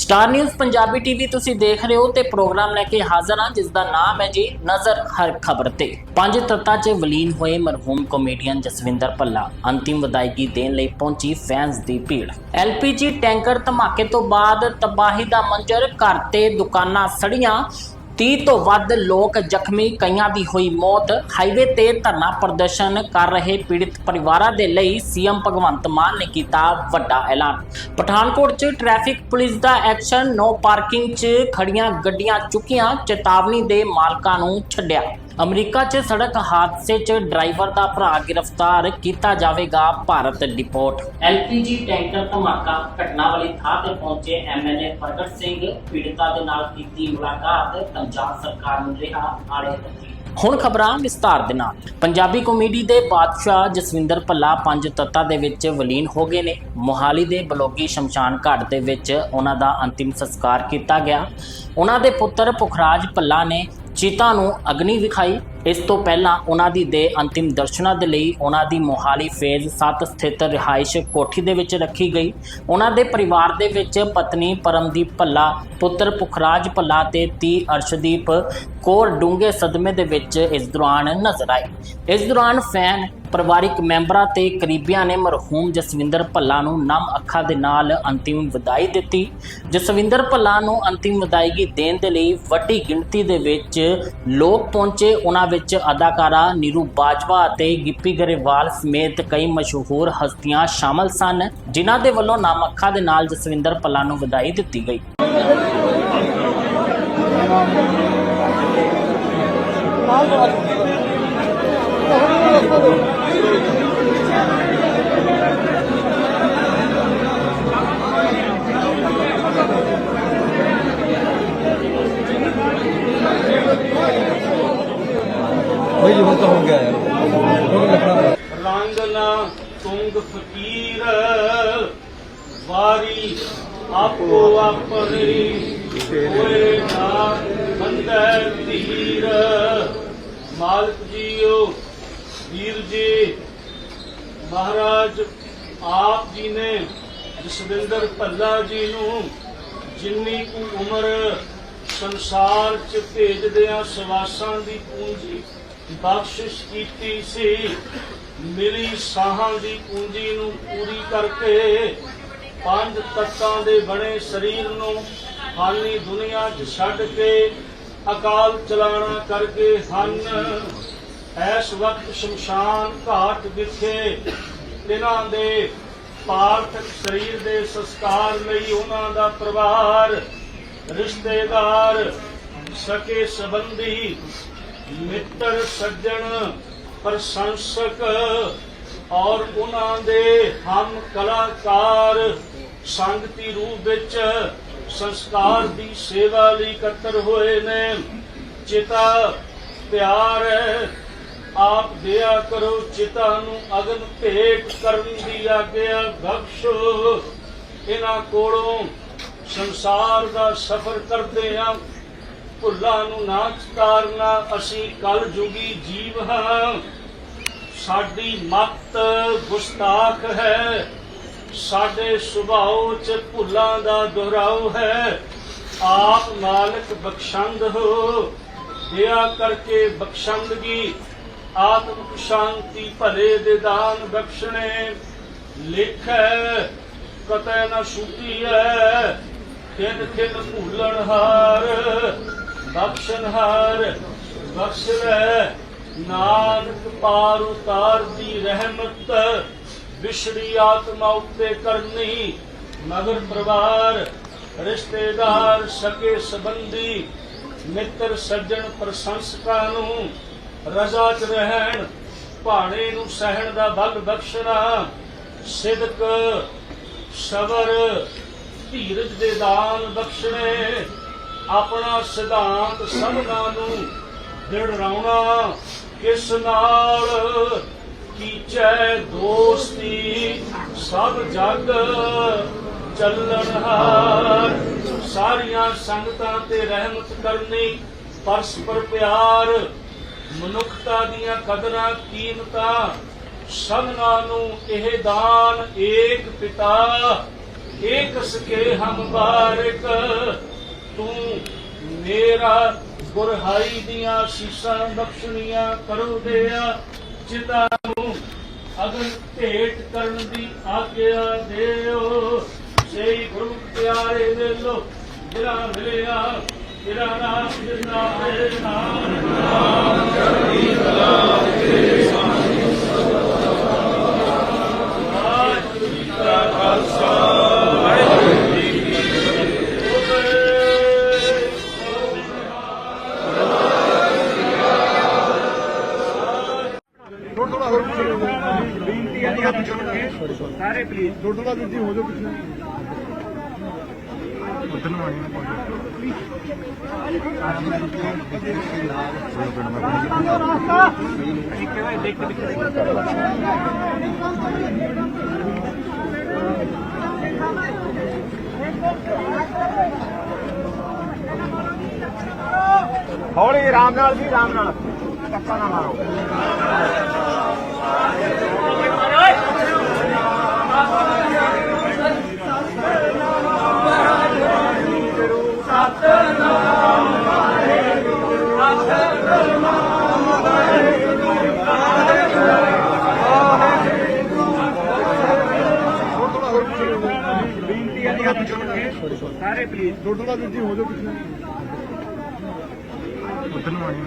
Star news Punjabi TV ਤੁਸੀਂ ਦੇਖ ਰਹੇ ਹੋ ਤੇ ਪ੍ਰੋਗਰਾਮ ਲੈ ਕੇ ਹਾਜ਼ਰ ਹਾਂ, ਜਿਸ ਦਾ ਨਾਮ ਹੈ ਜੀ ਨਜ਼ਰ ਹਰ ਖਬਰ ਤੇ। ਪੰਜ ਤੱਤਾਂ 'ਚ ਵਲੀਨ ਹੋਏ ਮਰਹੂਮ ਕਾਮੇਡੀਅਨ ਜਸਵਿੰਦਰ ਭੱਲਾ। ਅੰਤਿਮ ਵਿਦਾਇਗੀ ਦੇਣ ਲਈ ਪਹੁੰਚੀ ਫੈਨਸ ਦੀ ਭੀੜ। ਐਲਪੀਜੀ ਟੈਂਕਰ ਧਮਾਕੇ ਤੋਂ ਬਾਅਦ ਤਬਾਹੀ ਦਾ ਮੰਜ਼ਰ, ਘਰ ਤੇ ਦੁਕਾਨਾਂ ਸੜੀਆਂ। 30 ਤੋਂ ਵੱਧ ਲੋਕ ਜ਼ਖਮੀ, ਕਈਆਂ ਦੀ ਹੋਈ ਮੌਤ। ਹਾਈਵੇ ਤੇ ਧਰਨਾ ਪ੍ਰਦਰਸ਼ਨ ਕਰ ਰਹੇ ਪੀੜਿਤ ਪਰਿਵਾਰਾਂ ਦੇ ਲਈ ਸੀਐਮ ਭਗਵੰਤ ਮਾਨ ਨੇ ਕੀਤਾ ਵੱਡਾ ਐਲਾਨ। ਪਠਾਨਕੋਟ 'ਚ ਟ੍ਰੈਫਿਕ ਪੁਲਿਸ ਦਾ ਐਕਸ਼ਨ, ਨੋ ਪਾਰਕਿੰਗ 'ਚ ਖੜੀਆਂ ਗੱਡੀਆਂ ਚੁੱਕੀਆਂ, ਚੇਤਾਵਨੀ ਦੇ ਮਾਲਕਾਂ ਨੂੰ ਛੱਡਿਆ। ਅਮਰੀਕਾ 'ਚ ਸੜਕ ਹਾਦਸੇ 'ਚ ਡਰਾਈਵਰ ਦਾ ਭਰਾ ਗ੍ਰਿਫਤਾਰ ਕੀਤਾ ਜਾਵੇਗਾ ਭਾਰਤ ਡਿਪੋਰਟ ਐਲਪੀਜੀ ਟੈਂਕਰ ਧਮਾਕਾ ਘਟਨਾ ਵਾਲੀ ਥਾਂ ਤੇ ਪਹੁੰਚੇ ਐਮਐਲਏ ਪ੍ਰਗਟ ਸਿੰਘ ਪੀੜਤਾਂ ਦੇ ਨਾਲ ਕੀਤੀ ਮੁਲਾਕਾਤ, ਪੰਜਾਬ ਸਰਕਾਰ ਨੂੰ ਰਿਹਾ ਆੜੇ ਲੱਗੀ ਹੁਣ ਖਬਰਾਂ ਵਿਸਤਾਰ ਦੇ ਨਾਲ। ਪੰਜਾਬੀ ਕਾਮੇਡੀ ਦੇ ਬਾਦਸ਼ਾਹ ਜਸਵਿੰਦਰ ਭੱਲਾ ਪੰਜ ਤੱਤਾਂ ਦੇ ਵਿੱਚ ਵਲੀਨ ਹੋ ਗਏ ਨੇ। ਮੋਹਾਲੀ ਦੇ ਬਲੋਗੀ ਸ਼ਮਸ਼ਾਨ ਘਾਟ ਦੇ ਵਿੱਚ ਉਹਨਾਂ ਦਾ ਅੰਤਿਮ ਸੰਸਕਾਰ ਕੀਤਾ ਗਿਆ। ਉਹਨਾਂ ਦੇ ਪੁੱਤਰ ਪੁਖਰਾਜ ਭੱਲਾ ਨੇ ਚੀਤਾ ਨੂੰ ਅਗਨੀ ਵਿਖਾਈ। ਇਸ ਤੋਂ ਪਹਿਲਾਂ ਉਹਨਾਂ ਦੀ ਦੇ ਅੰਤਿਮ ਦਰਸ਼ਨਾਂ ਦੇ ਲਈ ਉਹਨਾਂ ਦੀ ਮੋਹਾਲੀ ਫੇਜ਼ 7 ਸਥਿਤ ਰਿਹਾਇਸ਼ ਕੋਠੀ ਦੇ ਵਿੱਚ ਰੱਖੀ ਗਈ। ਉਹਨਾਂ ਦੇ ਪਰਿਵਾਰ ਦੇ ਵਿੱਚ ਪਤਨੀ ਪਰਮਦੀਪ ਭੱਲਾ, ਪੁੱਤਰ ਪੁਖਰਾਜ ਭੱਲਾ ਤੇ ਧੀ ਅਰਸ਼ਦੀਪ ਕੋਰ ਡੂੰਘੇ ਸਦਮੇ ਦੇ ਵਿੱਚ ਇਸ ਦੌਰਾਨ ਨਜ਼ਰ ਆਏ। ਇਸ ਦੌਰਾਨ ਫੈਨ ਪਰਿਵਾਰਿਕ ਮੈਂਬਰਾਂ ਤੇ ਕਰੀਬੀਆਂ ਨੇ ਮਰਹੂਮ ਜਸਵਿੰਦਰ ਭੱਲਾ ਨੂੰ ਨਮ ਅੱਖਾਂ ਦੇ ਨਾਲ ਅੰਤਿਮ ਵਿਦਾਈ ਦਿੱਤੀ। ਜਸਵਿੰਦਰ ਭੱਲਾ ਨੂੰ ਅੰਤਿਮ ਵਿਦਾਇਗੀ ਦੇਣ ਦੇ ਲਈ ਵੱਡੀ ਗਿਣਤੀ ਦੇ ਵਿੱਚ ਲੋਕ ਪਹੁੰਚੇ। ਉਹਨਾਂ ਵਿੱਚ ਅਦਾਕਾਰਾ ਨੀਰੂ ਬਾਜਵਾ ਅਤੇ ਗਿੱਪੀ ਗਰੇਵਾਲ ਸਮੇਤ ਕਈ ਮਸ਼ਹੂਰ ਹਸਤੀਆਂ ਸ਼ਾਮਲ ਸਨ, ਜਿਨ੍ਹਾਂ ਦੇ ਵੱਲੋਂ ਨਮ ਅੱਖਾਂ ਦੇ ਨਾਲ ਜਸਵਿੰਦਰ ਭੱਲਾ ਨੂੰ ਵਿਦਾਈ ਦਿੱਤੀ ਗਈ। वही जीवन तो हो गया यार क्योंकि लखनऊ ਰੰਗ ਨਾ ਤੁੰਗ ਫਕੀਰ ਵਾਰੀ ਆਪੋ ਆਪਣੀ ਹੋਏ ਨਾ ਬੰਦੈ ਧੀਰ ਮਾਲਕ ਜੀਓ ਵੀਰ ਜੀ ਮਹਾਰਾਜ ਆਪ ਜੀ ਨੇ ਜਸਵਿੰਦਰ ਭੱਲਾ ਜੀ ਨੂੰ ਜਿੰਨੀ ਕੁ ਉਮਰ ਸੰਸਾਰ ਚ ਭੇਜਦਿਆਂ ਸਵਾਸਾਂ ਦੀ ਪੂੰਜੀ ਬਖਸ਼ਿਸ਼ ਕੀਤੀ ਸੀ। ਮਿਲੀ ਸਾਹਾਂ ਦੀ ਪੂੰਜੀ ਨੂੰ ਪੂਰੀ ਕਰਕੇ ਪੰਜ ਤੱਤਾਂ ਦੇ ਬਣੇ ਸਰੀਰ ਨੂੰ ਹਾਨੀ ਦੁਨੀਆ 'ਚ ਛੱਡ ਕੇ ਅਕਾਲ ਚਲਾਣਾ ਕਰਕੇ ਹਨ। ਇਸ ਵਕਤ ਸ਼ਮਸ਼ਾਨ ਘਾਟ ਵਿਖੇ ਇਹਨਾਂ ਦੇ ਪਾਰਥਕ ਸਰੀਰ ਦੇ ਸੰਸਕਾਰ ਲਈ ਉਹਨਾਂ ਦਾ ਪਰਿਵਾਰ, ਰਿਸ਼ਤੇਦਾਰ, ਸਕੇ ਸੰਬੰਧੀ ਮਿੱਤਰ ਸੱਜਣ ਪ੍ਰਸ਼ੰਸਕ ਔਰ ਉਹਨਾਂ ਦੇ ਹਮ ਕਲਾਕਾਰ ਸੰਗਤੀ ਰੂਪ ਵਿੱਚ ਸੰਸਕਾਰ ਦੀ ਸੇਵਾ ਲਈ ਇਕੱਤਰ ਹੋਏ ਨੇ। ਚਿਤਾ ਪਿਆਰ ਹੈ ਆਪ ਦਿਆ ਕਰੋ, ਚਿਤਾ ਨੂੰ ਅਗਨ ਭੇਟ ਕਰਨ ਦੀ ਆਗਿਆ ਬਖਸ਼ੋ। ਇਹਨਾਂ ਕੋਲੋਂ ਸੰਸਾਰ ਦਾ ਸਫ਼ਰ ਕਰਦੇ ਹਾਂ ਭੁੱਲਾਂ ਨੂੰ ਨਾ ਚਤਾਰਨਾ ਅਸੀਂ ਕਲ ਜੁਗੀ ਜੀਵ ਹਾਂ। ਸਾਡੀ ਮਤ ਗੁਸਤਾਖ ਹੈ। ਸਾਡੇ ਸੁਭਾਅ ਚ ਭੁੱਲਾਂ ਦਾ ਦੁਹਰਾਓ ਹੈ। ਆਪ ਮਾਲਕ ਬਖਸ਼ੰਦ ਹੋ। ਦਇਆ ਕਰਕੇ ਬਖਸ਼ੰਦਗੀ, ਆਤਮਿਕ ਸ਼ਾਂਤੀ ਭਲੇ ਦੇ ਦਾਨ ਬਖਸ਼ਣੇ। ਲਿਖ ਹੈ, ਕਤੈ ਨਾ ਸੁਤੀ ਹੈ। ਖਿਨ ਖਿਨ ਭੂਲਣ ਹਾਰ। ਬਖਸ਼ਣਹਾਰ ਬਖਸ਼ ਲੈ ਨਾਨਕ ਪਾਰ ਉਤਾਰ ਦੀ ਰਹਿਮਤ, ਵਿਛੜੀ ਆਤਮਾ ਉੱਤੇ ਕਰਨੀ ਮਗਰ ਪਰਿਵਾਰ, ਰਿਸ਼ਤੇਦਾਰ, ਸਕੇ ਸੰਬੰਧੀ, ਮਿੱਤਰ ਸੱਜਣ ਪ੍ਰਸ਼ੰਸਕਾਂ ਨੂੰ ਰਜ਼ਾ ਚ ਰਹਿਣ, ਭਾਣੇ ਨੂੰ ਸਹਿਣ ਦਾ ਬਲ ਬਖਸ਼ਣਾ, ਸਿਦਕ ਸਬਰ ਧੀਰਜ ਦੇ ਦਾਨ ਬਖਸ਼ਣੇ। ਆਪਣਾ ਸਿਧਾਂਤ ਸਭਨਾ ਨੂੰ ਦਿੜਾਉਣਾ ਕਿਸ ਨਾਲ? ਕੀਚੈ ਦੋਸਤੀ ਸਭ ਜਗ ਚੱਲਣ ਹਾਰ। ਸਾਰੀਆਂ ਸੰਗਤਾਂ ਤੇ ਰਹਿਮਤ ਕਰਨੀ, ਪਰਸਪਰ ਪਿਆਰ। ਮਨੁੱਖਤਾ ਦੀਆਂ ਕਦਰਾਂ ਕੀਮਤਾਂ, ਸਭਨਾਂ ਨੂੰ ਇਹ ਦਾਨ ਏਕ ਪਿਤਾ ਏਕ ਸਕੇ ਹਮ ਤੂੰ ਮੇਰਾ ਗੁਰਹਾਈ ਦੀਆਂ ਸੀਸਾਂ ਬਖਸ਼ਣੀਆਂ ਕਰੋ ਦਿਆ ਜਿਤਾ ਨੂੰ ਅਗਰ ਭੇਟ ਕਰਨ ਦੀ ਆਗਿਆ ਦਿਓ। ਸਹੀ ਗੁਰੂ ਪਿਆਰੇ ਵੇਲੋ ਜਿਹੜਾ ਮਿਲਿਆ ਜਿਹੜਾ ਨਾਮ ਜਿੰਦਾ ਹੈ ਨਾਮ। ਥੋੜਾ ਸਾਰੇ ਪਲੀਜ਼ ਥੋੜਾ ਥੋੜਾ ਵੀਰ ਜੀ ਹੋ ਜਾਓ ਪਿੱਛੇ। ਉਧਰ ਨੂੰ ਆਣੀ ਹੌਲੀ ਆਰਾਮ ਨਾਲ ਜੀ ਆਰਾਮ ਨਾਲ। ਧੱਕਾ ਨਾ ਮਾਰੋ ਥੋੜਾ ਥੋੜਾ ਹੋਰ ਪਿੱਛੇ ਬੇਨਤੀ ਹੈ ਜੀ ਹੱਥ ਜੋੜ ਕੇ ਸਾਰੇ ਪਲੀਜ਼ ਥੋੜਾ ਥੋੜਾ ਜੀ ਹੋ ਜਾਓ ਪਿੱਛੇ। ਉਧਰ ਨੂੰ ਆਣੀ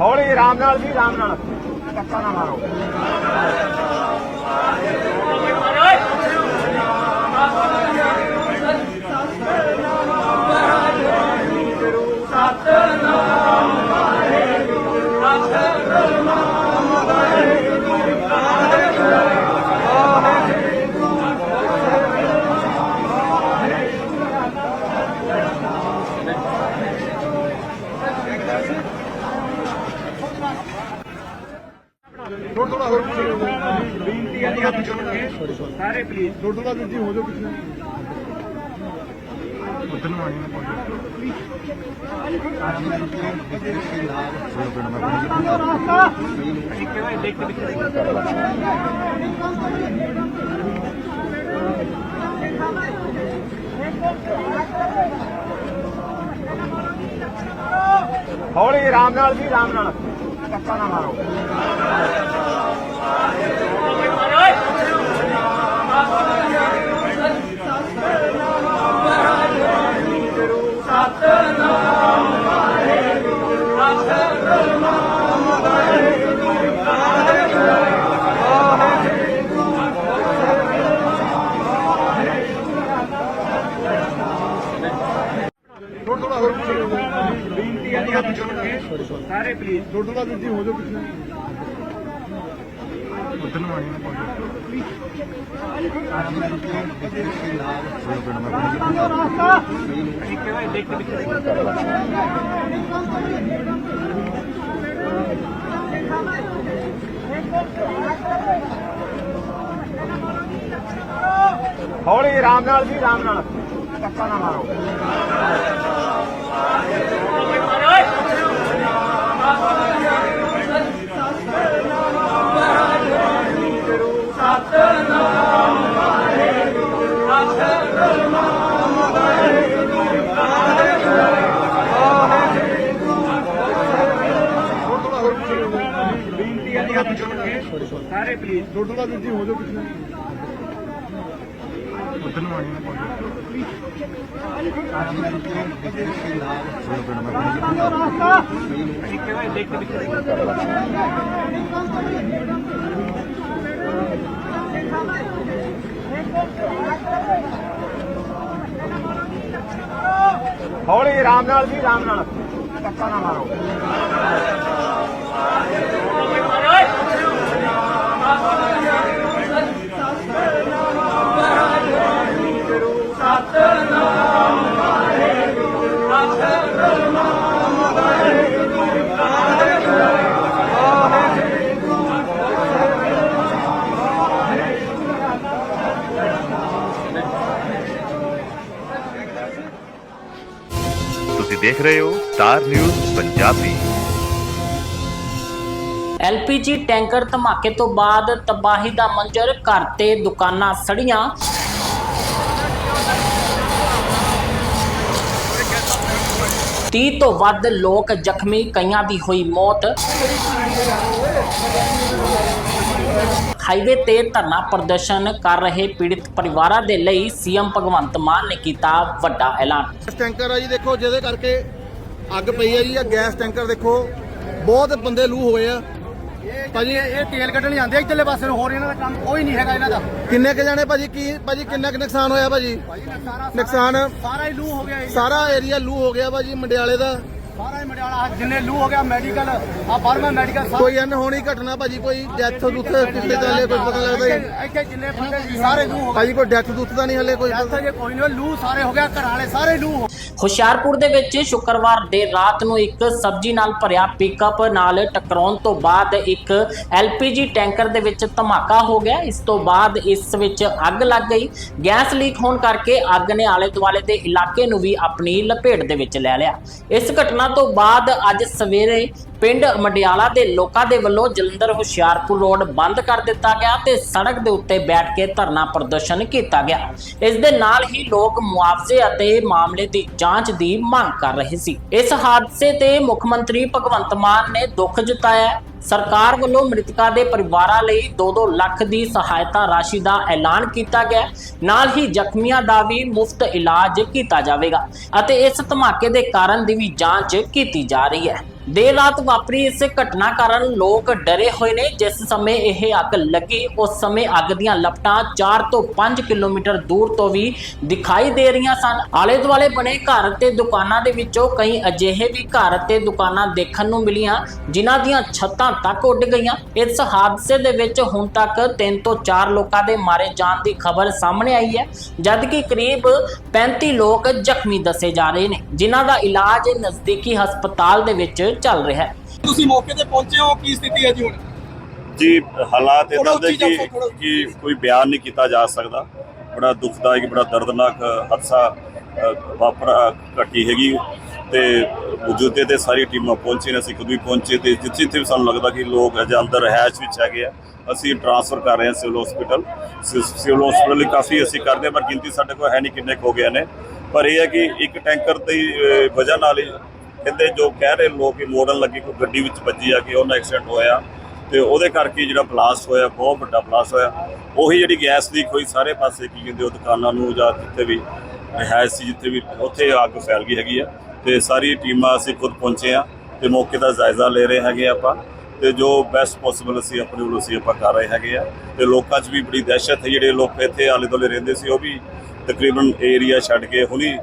ਹੌਲੀ ਰਾਮ ਨਾਲ ਜੀ ਰਾਮ ਨਾਲ। ਧੱਕਾ ਨਾ ਮਾਰੋ। ਥੋੜਾ ਥੋੜਾ ਹੋਰ ਪਿੱਛੇ ਬੇਨਤੀ ਹੈ ਜੀ ਹੱਥ ਜੋੜ ਕੇ ਸਾਰੇ ਪਲੀਜ਼ ਥੋੜਾ ਥੋੜਾ ਵੀਰ ਜੀ ਹੋ ਜਾਓ ਪਿੱਛੇ ਉਧਰ ਨੂੰ ਆਣੀ ਹੌਲੀ ਆਰਾਮ ਨਾਲ ਜੀ ਆਰਾਮ ਨਾਲ। ਧੱਕਾ ਨਾ ਮਾਰੋ ਥੋੜਾ ਥੋੜਾ ਹੋਰ ਪਿੱਛੇ ਬੇਨਤੀ ਹੈ ਜੀ ਹੱਥ ਜੋੜ ਕੇ ਸਾਰੇ ਪਲੀਜ਼ ਥੋੜਾ ਥੋੜਾ ਵੀਰ ਜੀ ਹੋ ਜਾਓ ਪਿੱਛੇ। ਉਧਰ ਨੂੰ ਆਣੀ ਹੌਲੀ ਆਰਾਮ ਨਾਲ ਜੀ ਆਰਾਮ ਨਾਲ। ਧੱਕਾ ਨਾ ਮਾਰੋ। ਥੋੜਾ ਥੋੜਾ ਹੋਰ ਪਿੱਛੇ ਬੇਨਤੀ ਹੈ ਜੀ ਹੱਥ ਜੋੜ ਕੇ ਹੌਲੀ ਆਰਾਮ ਨਾਲ ਜੀ ਆਰਾਮ ਨਾਲ। ਧੱਕਾ ਨਾ ਮਾਰੋ। ਵਾਹਿਗੁਰੂ ਰਹੇ ਹੋ, star news Punjabi. LPG tanker ਧਮਾਕੇ ਤੋਂ ਬਾਅਦ ਤਬਾਹੀ ਦਾ ਮੰਜ਼ਰ, ਘਰ ਤੇ ਦੁਕਾਨਾਂ ਸੜੀਆਂ। ਤੀਹ ਤੋਂ ਵੱਧ ਲੋਕ ਜ਼ਖਮੀ, ਕਈਆਂ ਦੀ ਹੋਈ ਮੌਤ। ਹਾਈਵੇ ਤੇ ਧਰਨਾ ਪ੍ਰਦਰਸ਼ਨ ਕਰ ਰਹੇ ਪੀੜਿਤ ਪਰਿਵਾਰਾਂ ਦੇ ਲਈ ਸੀਐਮ ਭਗਵੰਤ ਮਾਨ ਨੇ ਕੀਤਾ ਵੱਡਾ ਐਲਾਨ। ਗੈਸ ਟੈਂਕਰ ਆ ਜੀ ਦੇਖੋ ਜਿਹਦੇ ਕਰਕੇ ਅੱਗ ਪਈ ਆ ਜੀ ਆ ਗੈਸ ਟੈਂਕਰ ਦੇਖੋ ਬਹੁਤ ਬੰਦੇ ਲੂ ਹੋਏ ਆ। ਭਾਜੀ ਇਹ ਤੇਲ ਕੱਢਣ ਜਾਂਦੇ ਇੱਧਰਲੇ ਪਾਸੇ ਨੂੰ ਹੋਰ ਇਹਨਾਂ ਦਾ ਕੰਮ ਕੋਈ ਨਹੀਂ ਹੈਗਾ ਇਹਨਾਂ ਦਾ। ਕਿੰਨੇ ਕ ਜਾਣੇ ਭਾਜੀ ਕੀ ਭਾਜੀ ਕਿੰਨਾ ਕੁ ਨੁਕਸਾਨ ਹੋਇਆ ਭਾਜੀ? ਨੁਕਸਾਨ ਸਾਰਾ ਹੀ ਲੂ ਹੋ ਗਿਆ। ਸਾਰਾ ਏਰੀਆ ਲੂ ਹੋ ਗਿਆ ਭਾਜੀ ਮੰਡਿਆਲੇ ਦਾ। ਸਾਰਾ ਹੀ ਮੜਿਆਲਾ ਜਿੰਨੇ ਲੂ ਹੋ ਗਿਆ ਮੈਡੀਕਲ ਆ ਬਾਰਮਾ ਮੈਡੀਕਲ ਕੋਈ ਅਨਹੋਣੀ ਘਟਨਾ ਭਾਜੀ ਕੋਈ ਡੈਥ ਦੁੱਥ ਕਿਸੇ ਦਾ ਹਲੇ ਕੋਈ ਪਤਾ ਲੱਗਦਾ ਇੱਥੇ ਜਿੰਨੇ ਬੰਦੇ ਸਾਰੇ ਲੂ ਹੋ ਗਏ। ਭਾਜੀ ਕੋਈ ਡੈਥ ਦੁੱਥ ਦਾ ਨਹੀਂ ਹਲੇ ਕੋਈ ਇੱਥੇ ਜੇ ਕੋਈ ਨਹੀਂ ਲੂ ਸਾਰੇ ਹੋ ਗਿਆ ਘਰਾਂ ਵਾਲੇ ਸਾਰੇ ਲੂ ਹੋ ਹੁਸ਼ਿਆਰਪੁਰ ਦੇ ਵਿੱਚ ਸ਼ੁੱਕਰਵਾਰ ਦੇ ਰਾਤ ਨੂੰ ਇੱਕ ਸਬਜ਼ੀ ਨਾਲ ਭਰਿਆ ਪਿਕਅਪ ਨਾਲ ਟਕਰਾਉਣ ਤੋਂ ਬਾਅਦ ਇੱਕ ਐਲਪੀਜੀ ਟੈਂਕਰ ਦੇ ਵਿੱਚ ਧਮਾਕਾ ਹੋ ਗਿਆ। ਇਸ ਤੋਂ ਬਾਅਦ ਇਸ ਵਿੱਚ ਅੱਗ ਲੱਗ ਗਈ। ਗੈਸ ਲੀਕ ਹੋਣ ਕਰਕੇ ਅੱਗ ਨੇ ਆਲੇ ਦੁਆਲੇ ਦੇ ਇਲਾਕੇ ਨੂੰ ਵੀ ਆਪਣੀ ਲਪੇਟ ਦੇ ਵਿੱਚ ਲੈ ਲਿਆ। ਇਸ ਘਟਨਾ ਤੋਂ ਬਾਅਦ ਅੱਜ ਸਵੇਰੇ ਪਿੰਡ ਮੰਡਿਆਲਾ ਦੇ ਲੋਕਾਂ ਦੇ ਵੱਲੋਂ ਜਲੰਧਰ ਹੁਸ਼ਿਆਰਪੁਰ ਰੋਡ ਬੰਦ ਕਰ ਦਿੱਤਾ ਗਿਆ ਤੇ ਸੜਕ ਦੇ ਉੱਤੇ ਬੈਠ ਕੇ ਧਰਨਾ ਪ੍ਰਦਰਸ਼ਨ ਕੀਤਾ ਗਿਆ। ਇਸ ਦੇ ਨਾਲ ਹੀ ਲੋਕ ਮੁਆਵਜ਼ੇ ਅਤੇ ਮਾਮਲੇ ਦੀ ਜਾਂਚ ਦੀ ਮੰਗ ਕਰ ਰਹੇ ਸੀ। ਇਸ ਹਾਦਸੇ ਤੇ ਮੁੱਖ ਮੰਤਰੀ ਭਗਵੰਤ ਮਾਨ ਨੇ ਦੁੱਖ ਜਤਾਇਆ। ਸਰਕਾਰ ਵੱਲੋਂ ਮ੍ਰਿਤਕਾਂ ਦੇ ਪਰਿਵਾਰਾਂ ਲਈ 2-2 ਲੱਖ ਦੀ ਸਹਾਇਤਾ ਰਾਸ਼ੀ ਦਾ ਐਲਾਨ ਕੀਤਾ ਗਿਆ। ਨਾਲ ਹੀ ਜ਼ਖਮੀਆਂ ਦਾ ਵੀ ਮੁਫਤ ਇਲਾਜ ਕੀਤਾ ਜਾਵੇਗਾ ਅਤੇ ਇਸ ਧਮਾਕੇ ਦੇ ਕਾਰਨ ਦੀ ਵੀ ਜਾਂਚ ਕੀਤੀ ਜਾ ਰਹੀ ਹੈ। ਦੇਰ ਰਾਤ ਵਾਪਰੀ ਇਸ ਘਟਨਾ ਕਾਰਨ ਲੋਕ ਡਰੇ ਹੋਏ ਨੇ। ਜਿਸ ਸਮੇਂ ਇਹ ਅੱਗ ਲੱਗੀ, ਉਸ ਸਮੇਂ ਅੱਗ ਦੀਆਂ ਲਪਟਾਂ 4 ਤੋਂ 5 ਕਿਲੋਮੀਟਰ ਦੂਰ ਤੋਂ ਵੀ ਦਿਖਾਈ ਦੇ ਰਹੀਆਂ ਸਨ। ਆਲੇ ਦੁਆਲੇ ਬਣੇ ਘਰ ਤੇ ਦੁਕਾਨਾਂ ਦੇ ਵਿੱਚੋਂ ਕਈ ਅਜਿਹੇ ਵੀ ਘਰ ਤੇ ਦੁਕਾਨਾਂ ਦੇਖਣ ਨੂੰ ਮਿਲੀਆਂ, ਜਿਨ੍ਹਾਂ ਦੀਆਂ ਛੱਤਾਂ ਤੱਕ ਉੱਡ ਗਈਆਂ। ਇਸ ਹਾਦਸੇ ਦੇ ਵਿੱਚ ਹੁਣ ਤੱਕ 3 ਤੋਂ 4 ਲੋਕਾਂ ਦੇ ਮਾਰੇ ਜਾਣ ਦੀ ਖਬਰ ਸਾਹਮਣੇ ਆਈ ਹੈ, ਜਦਕਿ ਕਰੀਬ 35 ਲੋਕ ਜ਼ਖਮੀ ਦੱਸੇ ਜਾ ਰਹੇ ਨੇ, ਜਿਨ੍ਹਾਂ ਦਾ ਇਲਾਜ ਨਜ਼ਦੀਕੀ ਹਸਪਤਾਲ ਦੇ ਵਿੱਚ ਚੱਲ ਰਿਹਾ ਹੈ। ਤੁਸੀਂ ਮੌਕੇ ਤੇ ਪਹੁੰਚੇ ਹੋ ਕੀ ਸਥਿਤੀ ਹੈ ਜੀ ਹੁਣ? ਜੀ ਹਾਲਾਤ ਇਦਾਂ ਦੇ ਕਿ ਕਿ ਕੋਈ ਬਿਆਨ ਨਹੀਂ ਕੀਤਾ ਜਾ ਸਕਦਾ। ਬੜਾ ਦੁਖਦਾਇਕ ਬੜਾ ਦਰਦਨਾਕ ਹਾਦਸਾ ਵਾਪਰਾ ਘਟੀ ਹੈਗੀ। ਤੇ ਮੌਜੂਦੇ ਤੇ ਸਾਰੀ ਟੀਮਾਂ ਪਹੁੰਚੀ ਨੇ ਅਸੀਂ ਖੁਦ ਵੀ ਪਹੁੰਚੇ ਤੇ ਜਿੱਥੇ ਜਿੱਥੇ ਸਾਨੂੰ ਲੱਗਦਾ ਕਿ ਲੋਕ ਅਜੇ ਅੰਦਰ ਰਹਿائش ਵਿੱਚ ਹੈਗੇ ਆ ਅਸੀਂ ਟ੍ਰਾਂਸਫਰ ਕਰ ਰਹੇ ਹਾਂ ਸਿਵਲ ਹਸਪੀਟਲ ਸਿਵਲ ਹਸਪੀਟਲ ਲਈ ਕਾਫੀ ਅਸੀਂ ਕਰਦੇ ਪਰ ਗਿਣਤੀ ਸਾਡੇ ਕੋਲ ਹੈ ਨਹੀਂ ਕਿੰਨੇ ਹੋ ਗਏ ਨੇ। ਪਰ ਇਹ ਹੈ ਕਿ ਇੱਕ ਟੈਂਕਰ ਦੀ ਵਜ੍ਹਾ ਨਾਲ ਹੀ ਕਹਿੰਦੇ ਜੋ ਕਹਿ ਰਹੇ ਲੋਕ ਕਿ ਮੋੜਨ ਲੱਗੀ, ਕੋਈ ਗੱਡੀ ਵਿੱਚ ਵੱਜੀ ਆ ਕੇ ਉਹਨਾਂ ਐਕਸੀਡੈਂਟ ਹੋਇਆ। ਤੇ ਉਹਦੇ ਕਰਕੇ ਜਿਹੜਾ ਬਲਾਸਟ ਹੋਇਆ, ਬਹੁਤ ਵੱਡਾ ਬਲਾਸਟ ਹੋਇਆ। ਉਹੀ ਜਿਹੜੀ ਗੈਸ ਲੀਕ ਹੋਈ, ਸਾਰੇ ਪਾਸੇ ਕੀ ਕਹਿੰਦੇ ਉਹ ਦੁਕਾਨਾਂ ਨੂੰ ਜਾਂ ਜਿੱਥੇ ਵੀ ਰਿਹਾਇਸ਼ ਸੀ, ਜਿੱਥੇ ਵੀ ਉੱਥੇ ਅੱਗ ਫੈਲ ਗਈ ਹੈਗੀ ਆ। ਤੇ ਸਾਰੀ ਟੀਮਾਂ ਅਸੀਂ ਖੁਦ ਪਹੁੰਚੇ ਆ ਤੇ ਮੌਕੇ ਦਾ ਜਾਇਜ਼ਾ ਲੈ ਰਹੇ ਹੈਗੇ ਆਪਾਂ। ਤੇ ਜੋ ਬੈਸਟ ਪੋਸੀਬਲ ਅਸੀਂ ਆਪਣੇ ਵੱਲੋਂ ਅਸੀਂ ਆਪਾਂ ਕਰ ਰਹੇ ਹੈਗੇ ਆ ਤੇ ਲੋਕਾਂ 'ਚ ਵੀ ਬੜੀ ਦਹਿਸ਼ਤ ਹੈ, ਜਿਹੜੇ ਲੋਕ ਇੱਥੇ ਆਲੇ ਦੁਆਲੇ ਰਹਿੰਦੇ ਸੀ, ਉਹ ਵੀ ਤਕਰੀਬਨ ਏਰੀਆ ਛੱਡ ਕੇ ਹੁਣੀ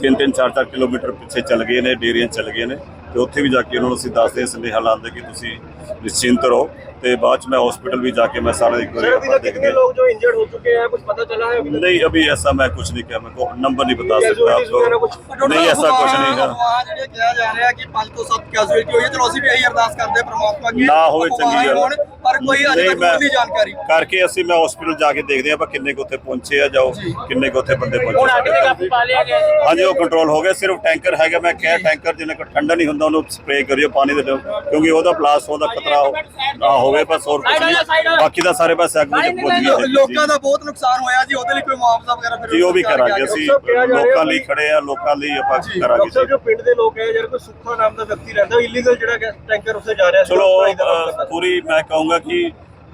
ਤਿੰਨ ਤਿੰਨ ਚਾਰ ਚਾਰ ਕਿਲੋਮੀਟਰ ਪਿੱਛੇ ਚੱਲ ਗਏ ਨੇ, ਡੇਰੀਆਂ ਚੱਲ ਗਏ ਨੇ ਤੇ ਉੱਥੇ ਵੀ ਜਾ ਕੇ ਉਹਨਾਂ ਨੂੰ ਅਸੀਂ ਦੱਸਦੇ ਸੰਦੇਹਾ ਲਾਉਂਦੇ ਕਿ ਤੁਸੀਂ ਨਿਸ਼ਚਿੰਤ ਰਹੋ। ਤੇ ਬਾਅਦ ਚ ਮੈਂ ਹਸਪੀਟਲ भी जाके मैं सारा एक बार अभी तक कितने लोग जो इंजर्ड हो चुके हैं कुछ पता चला है अभी तक? नहीं अभी ऐसा मैं कुछ नहीं किया मैं को नंबर नहीं बता सकता Casualties वगैरह कुछ? आपको नहीं ऐसा कुछ नहीं है ਅਫਵਾਹ ਜਿਹੜੇ ਕਿਹਾ ਜਾ ਰਿਹਾ ਕਿ 5 ਤੋਂ 7 ਕੈਜੂਅਲਟੀ ਹੋਈ ਹੈ ਚਲੋ ਅਸੀਂ ਵੀ ਇਹੀ ਅਰਦਾਸ ਕਰਦੇ ਹਾਂ ਪ੍ਰਮਾਤਮਾ ਅੱਗੇ ਨਾ ਹੋਵੇ ਚੰਗੀ ਅਫਵਾਹਾਂ ਗੱਲ। ਹੋਣ, ਪਰ ਕੋਈ ਅਜੇ ਨਹੀਂ ਤੱਕ ਮੈਂ ਪੂਰੀ ਜਾਣਕਾਰੀ ਕਰਕੇ ਅਸੀਂ ਮੈਂ ਹਸਪੀਟਲ ਜਾ ਕੇ ਦੇਖਦੇ ਆਪਾਂ ਕਿੰਨੇ ਕੁ ਉੱਥੇ ਪਹੁੰਚੇ ਆ ਜਾਓ ਕਿੰਨੇ ਕੁ ਉੱਥੇ ਬੰਦੇ ਹੁਣ ਪਹੁੰਚੇ ਅੱਗ ਤੇ ਕਾਬੂ ਪਾ ਲਿਆ ਗਿਆ ਹਾਂਜੀ ਉਹ ਕੰਟਰੋਲ ਹੋ ਗਿਆ ਸਿਰਫ ਟੈਂਕਰ ਹੈਗਾ ਮੈਂ ਕਿਹਾ ਟੈਂਕਰ ਜਿਹਨੇ ਕੋ ਠੰਡਾ ਨਹੀਂ ਹੁੰਦਾ ਉਹਨੂੰ ਸਪਰੇਅ ਕਰਿਓ ਪਾਣੀ ਦੇ ਦਿਓ ਕਿਉਂਕਿ ਉਹਦਾ ਬਲਾਸਟ ਹੋਣ ਦਾ ਖਤਰਾ ਹੋ- ਨਾ ਹੋਵੇ ਬਸ ਹੋਰ ਕੁਝ ਨਹੀਂ। ਬਾਕੀ ਦਾ ਸਾਰੇ ਪਾਸੇ ਅੱਗ ਵਿੱਚ ਗਈ ਜੀ। ਲੋਕਾਂ ਦਾ ਬਹੁਤ ਨੁਕਸਾਨ ਹੋਇਆ ਜੀ ਉਹਦੇ ਲਈ ਕੋਈ ਮੁਆਵਜ਼ਾ ਵਗੈਰਾ ਫਿਰ ਜੀ ਉਹ ਵੀ ਕਰਾਂਗੇ ਅਸੀਂ। ਲੋਕਾਂ ਲਈ ਖੜੇ ਆ ਲੋਕਾਂ ਲਈ ਆਪਾਂ ਕਰਾਂਗੇ ਜੀ। ਜੋ ਪਿੰਡ ਦੇ ਲੋਕ ਹੈ ਜਿਹੜਾ ਕੋਈ ਸੁੱਖਾ ਨਾਮ ਦਾ ਵਿਅਕਤੀ ਰਹਿੰਦਾ ਇਲੀਗਲ ਜਿਹੜਾ ਗੈਸ ਟੈਂਕਰ ਉੱਥੇ ਜਾ ਰਿਹਾ ਸੀ ਚਲੋ ਉਹ ਦਾ ਅ। ਪੂਰੀ ਮੈਂ ਕਹੂੰਗਾ ਕਿ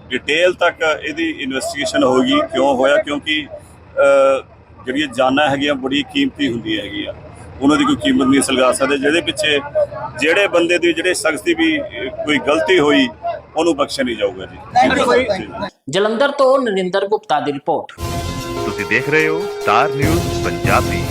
ਡਿਟੇਲ ਤੱਕ ਇਹਦੀ ਇਨਵੈਸਟੀਗੇਸ਼ਨ ਹੋਗੀ ਕਿਉਂ ਹੋਇਆ? ਕਿਉਂਕਿ ਅ, ਜਿਹੜੀਆਂ ਜਾਨਾਂ ਹੈਗੀਆਂ ਬੜੀ ਕੀਮਤੀ ਹੁੰਦੀਆਂ ਹੈਗੀਆਂ। ਉਹਨਾਂ ਦੀ ਕੋਈ ਕੀਮਤ ਨਹੀਂ ਸਲਗਾ ਸਕਦੇ। ਜਿਹਦੇ ਪਿੱਛੇ ਜਿਹੜੇ ਬੰਦੇ ਦੀ ਜਿਹੜੇ ਸ਼ਖਸ ਦੀ ਵੀ ਅ, ਕੋਈ ਗਲਤੀ ਹੋਈ ਉਹਨੂੰ ਬਖਸ਼ਿਆ ਨਹੀਂ ਜਾਊਗਾ ਜੀ. ਜਲੰਧਰ ਤੋਂ ਨਰਿੰਦਰ ਗੁਪਤਾ ਦੀ ਰਿਪੋਰਟ। ਤੁਸੀਂ ਦੇਖ ਰਹੇ ਹੋ ਸਟਾਰ ਨਿਊਜ਼ ਪੰਜਾਬੀ।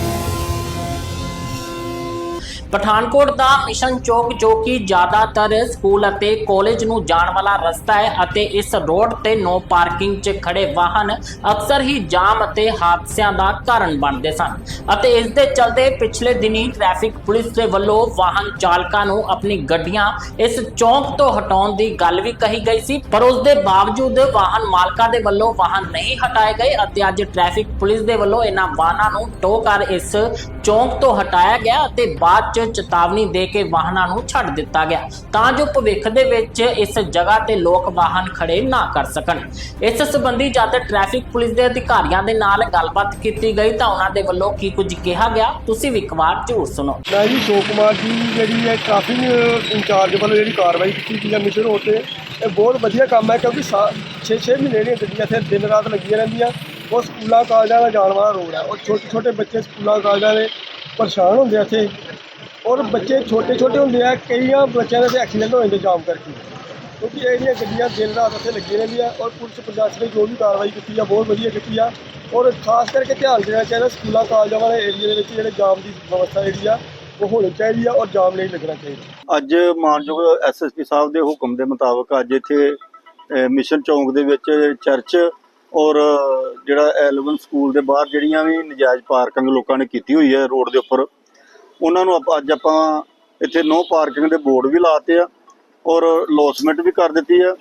ਪਠਾਨਕੋਟ ਦਾ ਮਿਸ਼ਨ ਚੌਕ ਜੋ ਕਿ ਜ਼ਿਆਦਾਤਰ ਸਕੂਲ ਅਤੇ ਕਾਲਜ ਨੂੰ ਜਾਣ ਵਾਲਾ ਰਸਤਾ ਹੈ ਅਤੇ ਇਸ ਰੋਡ ਤੇ ਨੋ ਪਾਰਕਿੰਗ 'ਚ ਖੜੇ ਵਾਹਨ ਅਕਸਰ ਹੀ ਜਾਮ ਅਤੇ ਹਾਦਸਿਆਂ ਦਾ ਕਾਰਨ ਬਣਦੇ ਸਨ ਅਤੇ ਇਸ ਦੇ ਚਲਦੇ ਪਿਛਲੇ ਦਿਨੀ ਟ੍ਰੈਫਿਕ ਪੁਲਿਸ ਦੇ ਵੱਲੋਂ ਵਾਹਨ ਚਾਲਕਾਂ ਨੂੰ ਆਪਣੀ ਗੱਡੀਆਂ ਇਸ ਚੌਕ ਤੋਂ ਹਟਾਉਣ ਦੀ ਗੱਲ ਵੀ ਕਹੀ ਗਈ ਸੀ, ਪਰ ਉਸ ਦੇ ਬਾਵਜੂਦ ਵਾਹਨ ਮਾਲਕਾਂ ਦੇ ਵੱਲੋਂ ਵਾਹਨ ਨਹੀਂ ਹਟਾਏ ਗਏ ਅਤੇ ਅੱਜ ਟ੍ਰੈਫਿਕ ਪੁਲਿਸ ਦੇ ਵੱਲੋਂ ਇਹਨਾਂ ਵਾਹਨਾਂ ਨੂੰ ਟੋ ਕਰ ਇਸ ਚੌਂਕ ਤੋਂ ਹਟਾਇਆ ਗਿਆ ਅਤੇ ਬਾਅਦ ਚ ਚੇਤਾਵਨੀ ਦੇ ਕੇ ਵਾਹਨਾਂ ਨੂੰ ਛੱਡ ਦਿੱਤਾ ਗਿਆ। ਤਾਂ ਜੋ ਭਵਿੱਖ ਦੇ ਵਿੱਚ ਇਸ ਜਗ੍ਹਾ ਤੇ ਲੋਕ ਵਾਹਨ ਖੜੇ ਨਾ ਕਰ ਸਕਣ। ਇਸ ਸੰਬੰਧੀ ਜਦ ਟ੍ਰੈਫਿਕ ਪੁਲਿਸ ਦੇ ਅਧਿਕਾਰੀਆਂ ਦੇ ਨਾਲ ਗੱਲਬਾਤ ਕੀਤੀ ਗਈ ਤਾਂ ਉਹਨਾਂ ਦੇ ਵੱਲੋਂ ਕੀ ਕੁਝ ਕਿਹਾ ਗਿਆ, ਤੁਸੀਂ ਵੀ ਇੱਕ ਵਾਰ ਜ਼ਰੂਰ ਸੁਣੋ। ਮੈਂ ਜੀ ਸ਼ੋਕ ਕੁਮਾਰ ਜੀ, ਜਿਹੜੀ ਹੈ ਟ੍ਰੈਫਿਕ ਇੰਚਾਰਜ ਵੱਲੋਂ ਜਿਹੜੀ ਕਾਰਵਾਈ ਕੀਤੀ ਗਈ ਹੈ ਮਿਸ਼ਨ ਇਹ ਬਹੁਤ ਵਧੀਆ ਕੰਮ ਹੈ ਕਿਉਂਕਿ 6-6 ਮਹੀਨੇ ਦੀਆਂ ਗੱਡੀਆਂ ਇੱਥੇ ਦਿਨ ਰਾਤ ਲੱਗੀਆਂ ਰਹਿੰਦੀਆਂ। ਉਹ ਸਕੂਲਾਂ, ਕਾਲਜਾਂ ਦਾ ਜਾਣ ਵਾਲਾ ਰੋਡ ਹੈ। ਉਹ ਛੋਟੇ ਛੋਟੇ ਬੱਚੇ ਸਕੂਲਾਂ, ਕਾਲਜਾਂ ਦੇ ਪਰੇਸ਼ਾਨ ਹੁੰਦੇ ਆ ਇੱਥੇ। ਔਰ ਬੱਚੇ ਛੋਟੇ ਛੋਟੇ ਹੁੰਦੇ ਆ, ਕਈਆਂ ਬੱਚਿਆਂ ਦੇ ਐਕਸੀਡੈਂਟ ਹੋ ਜਾਂਦੇ ਜਾਮ ਕਰਕੇ। ਕਿਉਂਕਿ ਇਹ ਜਿਹੜੀਆਂ ਗੱਡੀਆਂ ਦਿਨ ਰਾਤ ਉੱਥੇ ਲੱਗੀਆਂ ਰਹਿੰਦੀਆਂ, ਔਰ ਪੁਲਿਸ ਪ੍ਰਸ਼ਾਸਨ ਨੇ ਜੋ ਵੀ ਕਾਰਵਾਈ ਕੀਤੀ ਆ, ਬਹੁਤ ਵਧੀਆ ਕੀਤੀ ਆ। ਔਰ ਖਾਸ ਕਰਕੇ ਧਿਆਨ ਦੇਣਾ ਚਾਹੀਦਾ, ਸਕੂਲਾਂ, ਕਾਲਜਾਂ ਵਾਲੇ ਏਰੀਆ ਦੇ ਵਿੱਚ ਜਿਹੜੇ ਜਾਮ ਦੀ ਵਿਵਸਥਾ ਜਿਹੜੀ ਆ, ਉਹ ਹੋਣੀ ਚਾਹੀਦੀ ਆ ਔਰ ਜਾਮ ਨਹੀਂ ਲੱਗਣਾ ਚਾਹੀਦਾ। ਅੱਜ ਮਾਨਯੋਗ ਐਸਐਸਪੀ ਸਾਹਿਬ ਦੇ ਹੁਕਮ ਦੇ ਮੁਤਾਬਕ ਅੱਜ ਇੱਥੇ ਮਿਸ਼ਨ ਚੌਂਕ ਦੇ ਵਿੱਚ ਚਰਚ ਔਰ ਜਿਹੜਾ ਐਲਵਨ ਸਕੂਲ ਦੇ ਬਾਹਰ ਜਿਹੜੀਆਂ ਵੀ ਨਜਾਇਜ਼ ਪਾਰਕਿੰਗ ਲੋਕਾਂ ਨੇ ਕੀਤੀ ਹੋਈ ਹੈ ਰੋਡ ਦੇ ਉੱਪਰ, ਉਹਨਾਂ ਨੂੰ ਆਪਾਂ- ਅੱਜ ਆਪਾਂ ਇੱਥੇ ਨੋ ਪਾਰਕਿੰਗ ਦੇ ਬੋਰਡ ਵੀ ਲਾਤੇ ਆ ਔਰ ਲੋਸਮੈਂਟ ਵੀ ਕਰ ਦਿੱਤੀ ਆ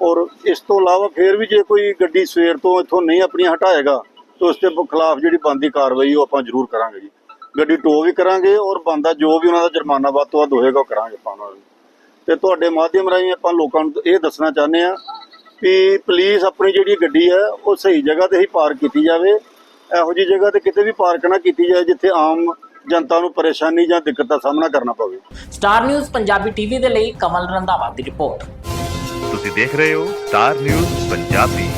ਔਰ ਇਸ ਤੋਂ ਇਲਾਵਾ ਫੇਰ ਵੀ ਜੇ ਕੋਈ ਗੱਡੀ ਸਵੇਰ ਤੋਂ ਇੱਥੋਂ ਨਹੀਂ ਆਪਣੀਆਂ ਹਟਾਏਗਾ ਤਾਂ ਉਸ ਦੇ ਖਿਲਾਫ ਜਿਹੜੀ ਬਣਦੀ ਕਾਰਵਾਈ ਉਹ ਆਪਾਂ ਜ਼ਰੂਰ ਕਰਾਂਗੇ ਜੀ। ਗੱਡੀ ਟੋ ਵੀ ਕਰਾਂਗੇ ਔਰ ਬੰਦਾ ਜੋ ਵੀ ਉਹਨਾਂ ਦਾ ਜੁਰਮਾਨਾ ਵੱਧ ਤੋਂ ਵੱਧ ਹੋਏਗਾ ਉਹ ਕਰਾਂਗੇ ਆਪਾਂ ਉਹਨਾਂ ਨੂੰ। ਤੇ ਤੁਹਾਡੇ ਮਾਧਿਅਮ ਰਾਹੀਂ ਆਪਾਂ ਲੋਕਾਂ ਨੂੰ ਇਹ ਦੱਸਣਾ ਚਾਹੁੰਦੇ ਆ ਵੀ ਪਲੀਜ਼ ਆਪਣੀ ਜਿਹੜੀ ਗੱਡੀ ਹੈ ਉਹ ਸਹੀ ਜਗ੍ਹਾ ਤੇ ਹੀ ਪਾਰਕ ਕੀਤੀ ਜਾਵੇ। ਇਹੋ ਜਿਹੀ ਜਗ੍ਹਾ ਤੇ ਕਿਤੇ ਵੀ ਪਾਰਕ ਨਾ ਕੀਤੀ ਜਾਏ ਜਿੱਥੇ ਆਮ ਜਨਤਾ ਨੂੰ ਪਰੇਸ਼ਾਨੀ ਜਾਂ ਦਿੱਕਤ ਦਾ ਸਾਹਮਣਾ ਕਰਨਾ ਪਵੇ। ਸਟਾਰ ਨਿਊਜ਼ ਪੰਜਾਬੀ ਟੀਵੀ ਦੇ ਲਈ ਕਮਲ ਰੰਧਾਵਾ ਦੀ ਰਿਪੋਰਟ। ਤੁਸੀਂ ਦੇਖ ਰਹੇ ਹੋ ਸਟਾਰ ਨਿਊਜ਼ ਪੰਜਾਬੀ।